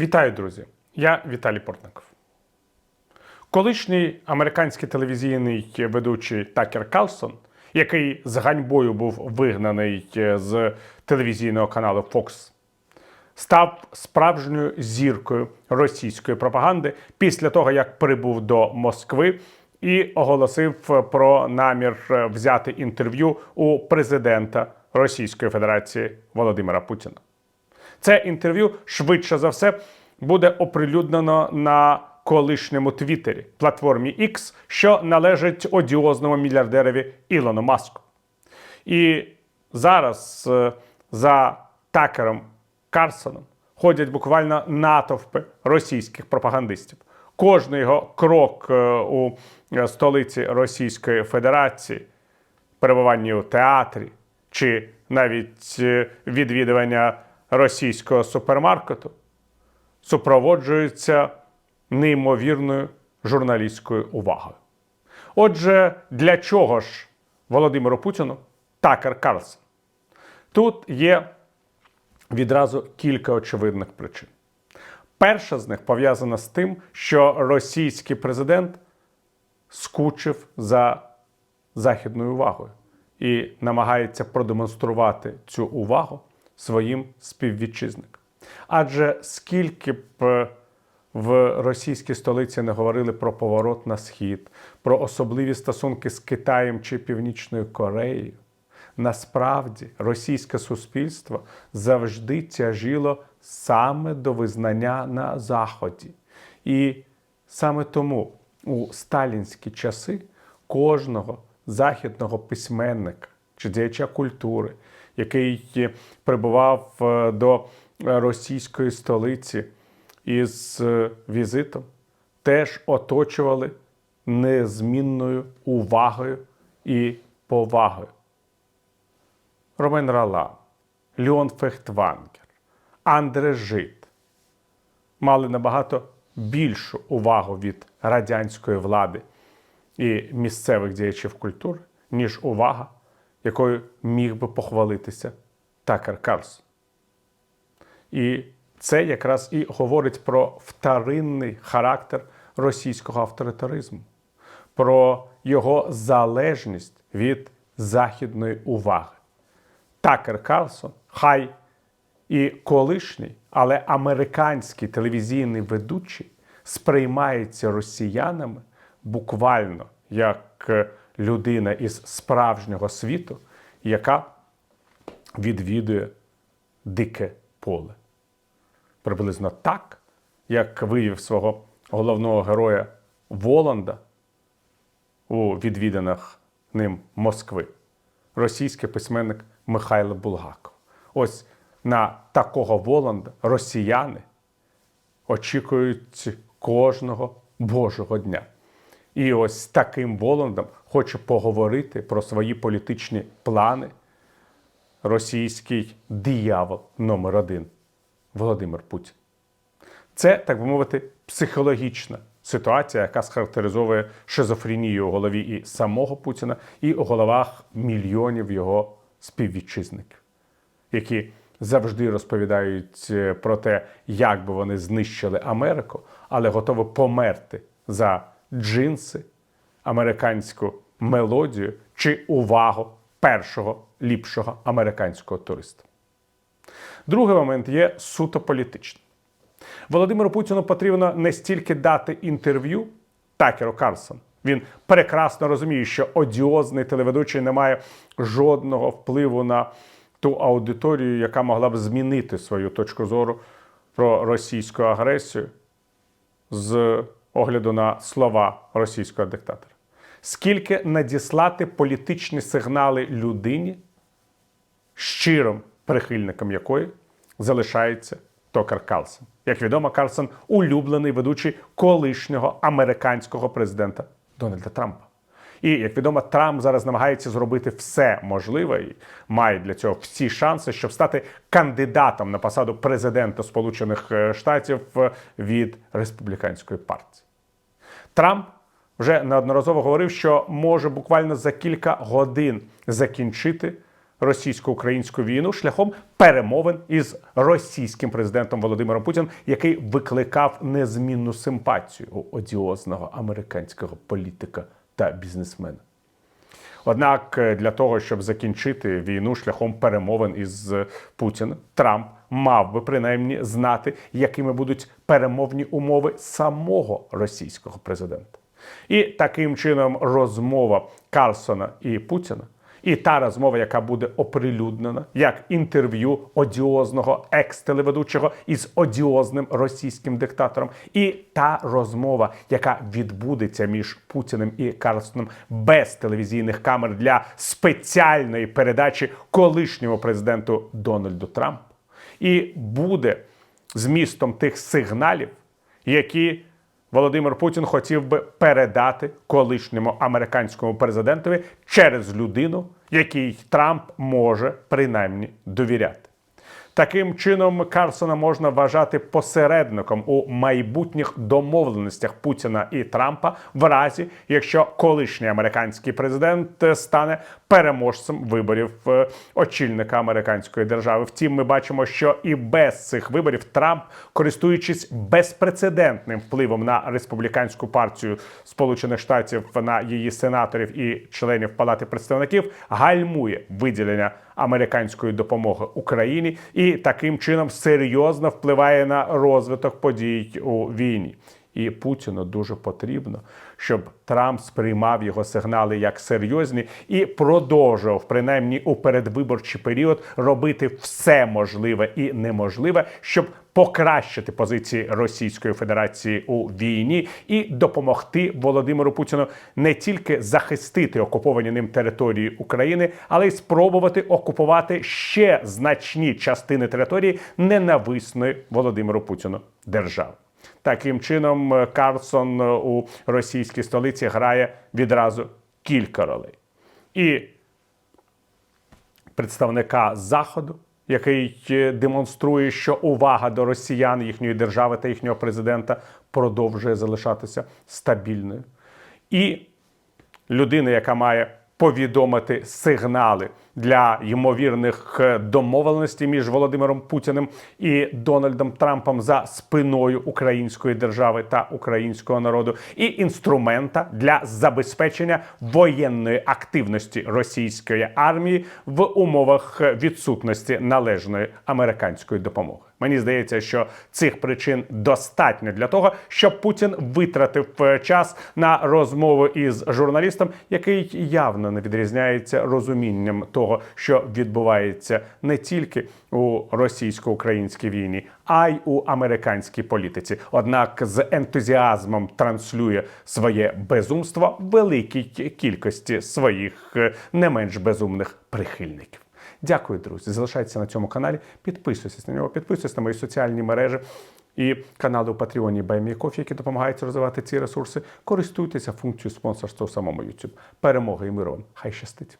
Вітаю, друзі! Я Віталій Портников. Колишній американський телевізійний ведучий Такер Карлсон, який з ганьбою був вигнаний з телевізійного каналу Fox, став справжньою зіркою російської пропаганди після того, як прибув до Москви і оголосив про намір взяти інтерв'ю у президента Російської Федерації Володимира Путіна. Це інтерв'ю швидше за все буде оприлюднено на колишньому Твіттері, платформі X, що належить одіозному мільярдерові Ілону Маску. І зараз е, за такером Карсоном ходять буквально натовпи російських пропагандистів. Кожний його крок е, у е, столиці Російської Федерації, перебування у театрі чи навіть відвідування російського супермаркету супроводжується неймовірною журналістською увагою. Отже, для чого ж Володимиру Путіну Такер Карлсон? Тут є відразу кілька очевидних причин. Перша з них пов'язана з тим, що російський президент скучив за західною увагою і намагається продемонструвати цю увагу своїм співвітчизникам. Адже скільки б в російській столиці не говорили про поворот на схід, про особливі стосунки з Китаєм чи Північною Кореєю, насправді російське суспільство завжди тяжило саме до визнання на Заході. І саме тому у сталінські часи кожного західного письменника чи діяча культури, який прибував е, до російської столиці із е, візитом, теж оточували незмінною увагою і повагою. Ромен Рала, Леон Фехтвангер, Андре Жит мали набагато більшу увагу від радянської влади і місцевих діячів культури, ніж увага, якою міг би похвалитися Такер Карлсон. І це якраз і говорить про вторинний характер російського авторитаризму, про його залежність від західної уваги. Такер Карлсон, хай і колишній, але американський телевізійний ведучий сприймається росіянами буквально як людина із справжнього світу, яка відвідує дике поле. Приблизно так, як виявив свого головного героя Воланда у відвіданах ним Москви, російський письменник Михайло Булгаков. Ось на такого Воланда росіяни очікують кожного Божого дня. І ось таким Воландом хоче поговорити про свої політичні плани російський диявол номер один Володимир Путін. Це, так би мовити, психологічна ситуація, яка схарактеризовує шизофренію у голові і самого Путіна, і у головах мільйонів його співвітчизників, які завжди розповідають е, про те, як би вони знищили Америку, але готові померти за джинси, американську мелодію чи увагу першого ліпшого американського туриста. Другий момент є суто політичним. Володимиру Путіну потрібно не стільки дати інтерв'ю Такеру Карсон. Він прекрасно розуміє, що одіозний телеведучий не має жодного впливу на ту аудиторію, яка могла б змінити свою точку зору про російську агресію з огляду на слова російського диктатора. Скільки надіслати політичні сигнали людині, щирим прихильником якої залишається Токар Карлсон. Як відомо, Карлсон улюблений ведучий колишнього американського президента Дональда Трампа. І як відомо, Трамп зараз намагається зробити все можливе і має для цього всі шанси, щоб стати кандидатом на посаду президента Сполучених е, Штатів е, від республіканської партії. Трамп вже неодноразово говорив, що може буквально за кілька годин закінчити російсько-українську війну шляхом перемовин із російським президентом Володимиром Путіним, який викликав незмінну симпатію у одіозного американського політика та бізнесмен. Однак е, для того, щоб закінчити війну шляхом перемовин із е, Путіним, Трамп мав би принаймні знати, якими будуть перемовні умови самого російського президента. І таким чином розмова Карлсона і Путіна, і та розмова, яка буде оприлюднена як інтерв'ю одіозного екс-телеведучого із одіозним російським диктатором, і та розмова, яка відбудеться між Путіним і Карлсоном без телевізійних камер для спеціальної передачі колишньому президенту Дональду Трампу, і буде змістом тих сигналів, які Володимир Путін хотів би передати колишньому американському президентові через людину, якій Трамп може принаймні довіряти. Таким чином, Карсона можна вважати посередником у майбутніх домовленостях Путіна і Трампа, в разі якщо колишній американський президент стане переможцем виборів е, очільника американської держави. Втім, ми бачимо, що і без цих виборів Трамп, користуючись безпрецедентним впливом на республіканську партію Сполучених Штатів на її сенаторів і членів Палати представників, гальмує виділення американської допомоги Україні і таким чином серйозно впливає на розвиток подій у війні. І Путіну дуже потрібно, щоб Трамп сприймав його сигнали як серйозні і продовжував, принаймні у передвиборчий період, робити все можливе і неможливе, щоб покращити позиції Російської Федерації у війні і допомогти Володимиру Путіну не тільки захистити окуповані ним території України, але й спробувати окупувати ще значні частини території ненависної Володимиру Путіну держави. Таким чином, е, Карлсон е, у російській столиці грає відразу кілька ролей. І представника Заходу, який е, демонструє, що увага до росіян, їхньої держави та їхнього президента продовжує залишатися стабільною. І людина, яка має повідомити сигнали для ймовірних е, домовленостей між Володимиром Путіним і Дональдом Трампом за спиною української держави та українського народу, і інструмента для забезпечення воєнної активності російської армії в умовах відсутності належної американської допомоги. Мені здається, що цих причин достатньо для того, щоб Путін витратив е, час на розмову із журналістом, який явно не відрізняється розумінням того, що відбувається не тільки у російсько-українській війні, а й у американській політиці. Однак з ентузіазмом транслює своє безумство великій кількості своїх е, не менш безумних прихильників. Дякую, друзі. Залишайтеся на цьому каналі. Підписуйтесь на нього, підписуйтесь на мої соціальні мережі і канали у Патреоні BuyMeCoffee, які допомагають розвивати ці ресурси. Користуйтеся функцією спонсорства у самому YouTube. Перемоги і миру. Хай щастить!